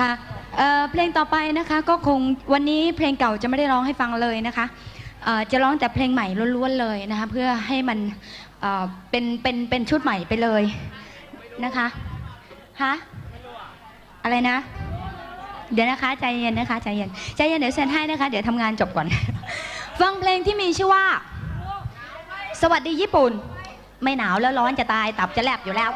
ค่ะเอ่อเพลงต่อไปนะคะก็คงวันนี้เพลงเก่าจะไม่ได้ร้องให้ฟังเลยนะคะเอ่อจะร้องแต่เพลงใหม่ล้วนๆเลยนะคะเพื่อให้มันเอ่อเป็นเป็นเป็นชุดใหม่ไปเลยนะคะฮะอะไรนะ เดี๋ยวนะคะใจเย็นนะคะใจเย็นใจเย็นเดี๋ยวเซ็นให้นะคะ เดี๋ยวทำงานจบก่อน ฟังเพลงที่มีชื่อว่า สวัสดีญี่ปุ่น ไม่หนาวแล้วร้อนจะตายตับจะแลบอยู่แล้ว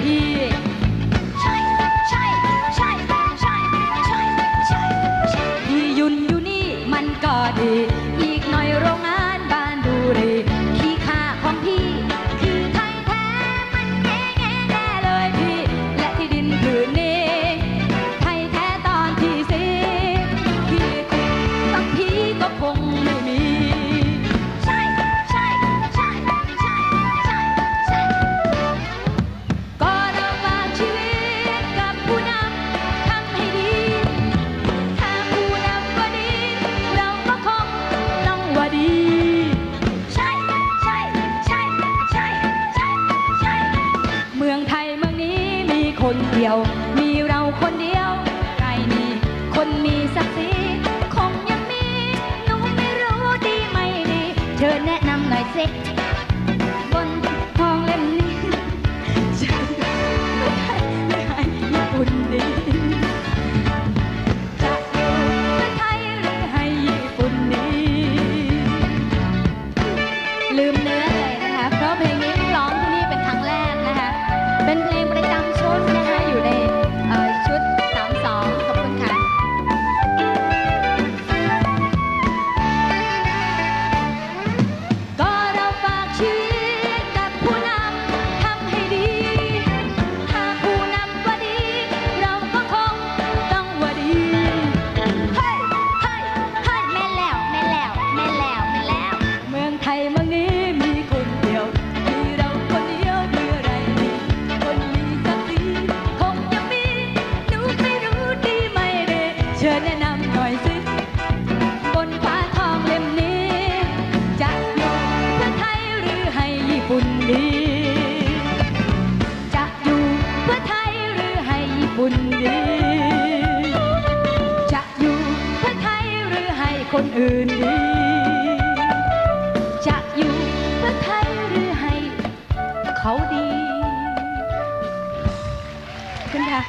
ยพี่ใช่ใช่ใช่ใช่ใช่ใช่ที่ยุนอยู่นี่มันก็ดี คนเดียว มีเราคนเดียวใครนี่คนมีศักดิ์ศรีคงยังมีหนูไม่รู้ดีไม่ดีเชิญแนะนำหน่อยสิบนทองเล่มนี้ฉันไม่ได้ไม่ให้ญี่ปุ่นดีจะอยู่เพื่อไทยหรือให้ญี่ปุ่นดีลืมเนื้อเลยนะคะเพราะเพลงนี้เพิ่งร้องที่นี่เป็นครั้งแรกนะคะเป็นเพลงประจำชุด คนอื่นดี